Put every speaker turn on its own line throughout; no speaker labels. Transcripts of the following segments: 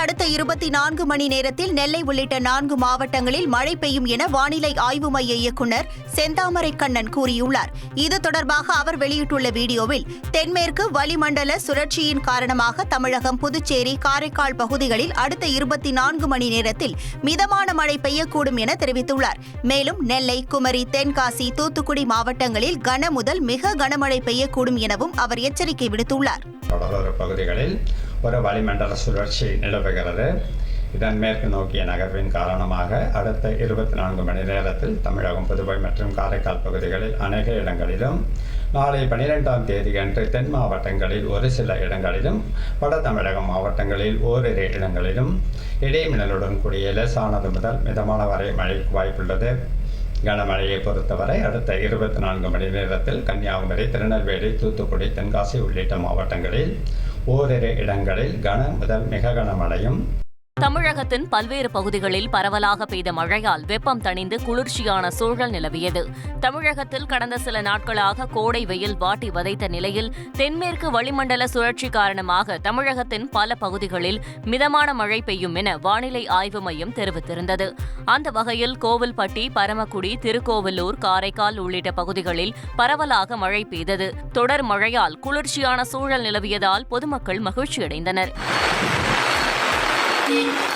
அடுத்த இருபத்தி நான்கு மணி நேரத்தில் நெல்லை உள்ளிட்ட நான்கு மாவட்டங்களில் மழை பெய்யும் என வானிலை ஆய்வு மைய இயக்குநர் செந்தாமரை கண்ணன் கூறியுள்ளார். இது தொடர்பாக அவர் வெளியிட்டுள்ள வீடியோவில் தென்மேற்கு வளிமண்டல சுழற்சியின் காரணமாக தமிழகம் புதுச்சேரி காரைக்கால் பகுதிகளில் அடுத்த இருபத்தி நான்கு மணி நேரத்தில் மிதமான மழை பெய்யக்கூடும் என தெரிவித்துள்ளார். மேலும் நெல்லை குமரி தென்காசி தூத்துக்குடி மாவட்டங்களில் கன முதல் மிக கனமழை பெய்யக்கூடும் எனவும் அவர் எச்சரிக்கை விடுத்துள்ளார்.
கடலோர பகுதிகளில் ஒரு வளிமண்டல சுழற்சி நிலவுகிறது. இதன் மேற்கு நோக்கிய நகர்வின் காரணமாக அடுத்த இருபத்தி நான்கு மணி நேரத்தில் தமிழகம் புதுவை மற்றும் காரைக்கால் பகுதிகளில் அநேக இடங்களிலும் நாளை பனிரெண்டாம் தேதியன்று தென் மாவட்டங்களில் ஒரு சில இடங்களிலும் வட தமிழக மாவட்டங்களில் ஓரிரு இடங்களிலும் இடைமின்னலுடன் கூடிய லேசானது முதல் மிதமான வரை மழைக்கு வாய்ப்புள்ளது. கனமழையை பொறுத்தவரை அடுத்த இருபத்தி நான்கு மணி நேரத்தில் கன்னியாகுமரி திருநெல்வேலி தூத்துக்குடி தென்காசி உள்ளிட்ட மாவட்டங்களில் ஓரிரு இடங்களில் கன முதல் மிக கனமழையும்
தமிழகத்தின் பல்வேறு பகுதிகளில் பரவலாக பெய்த மழையால் வெப்பம் தணிந்து குளிர்ச்சியான சூழல் நிலவியது. தமிழகத்தில் கடந்த சில நாட்களாக கோடை வெயில் வாட்டி வதைத்த நிலையில் தென்மேற்கு வளிமண்டல சுழற்சி காரணமாக தமிழகத்தின் பல பகுதிகளில் மிதமான மழை பெய்யும் என வானிலை ஆய்வு மையம் தெரிவித்திருந்தது. அந்த வகையில் கோவில்பட்டி பரமக்குடி திருக்கோவிலூர் காரைக்கால் உள்ளிட்ட பகுதிகளில் பரவலாக மழை பெய்தது. தொடர் மழையால் குளிர்ச்சியான சூழல் நிலவியதால் பொதுமக்கள் மகிழ்ச்சியடைந்தனர்.
சென்னை மற்றும்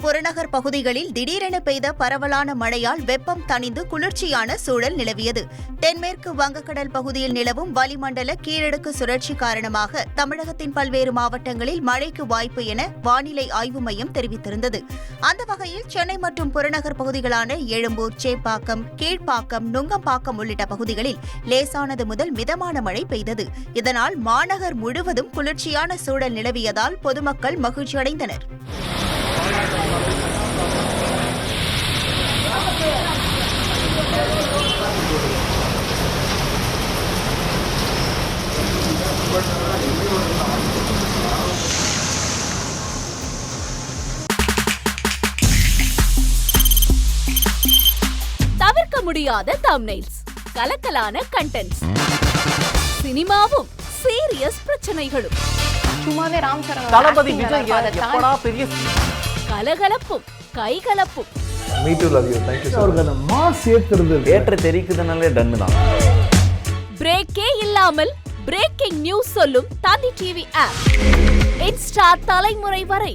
புறநகர் பகுதிகளில் திடீரென பெய்த பரவலான மழையால் வெப்பம் தணிந்து குளிர்ச்சியான சூழல் நிலவியது. தென்மேற்கு வங்கக்கடல் பகுதியில் நிலவும் வளிமண்டல கீழடுக்கு சுழற்சி காரணமாக தமிழகத்தின் பல்வேறு மாவட்டங்களில் மழைக்கு வாய்ப்பு என வானிலை ஆய்வு மையம் தெரிவித்திருந்தது. அந்த வகையில் சென்னை மற்றும் புறநகர் பகுதிகளான எழும்பூர் சேப்பாக்கம் கீழ்ப்பாக்கம் நுங்கம்பாக்கம் உள்ளிட்ட பகுதிகளில் லேசானது முதல் மிதமான மழை பெய்தது. இதனால் மாநகர் முழுவதும் குளிர்ச்சியான சூழல் நிலவியதால் பொதுமக்கள் மகிழ்ச்சியடைந்தனர்.
முடியாத தம்னைல்ஸ் கலக்கலான கண்டென்ட்ஸ் சினிமாவும் சீரியஸ் பிரச்சனைகளும்.
சும்மாவே ராம் சரண்
தளபதி விஜய் எப்படா பெரிய
கலகலப்பும் கைகலப்பும்.
Me too love you thank you
அவருக்கு அந்த மாஸ் ஏத்துறது
தேட்டர் தெரிக்குதுனாலே டன்னு தான்.
பிரேக்கே இல்லாமல் பிரேக்கிங் நியூஸ் சொல்லும் தந்தி டிவி ஆப் இன்ஸ்டா தலைமுறை வரை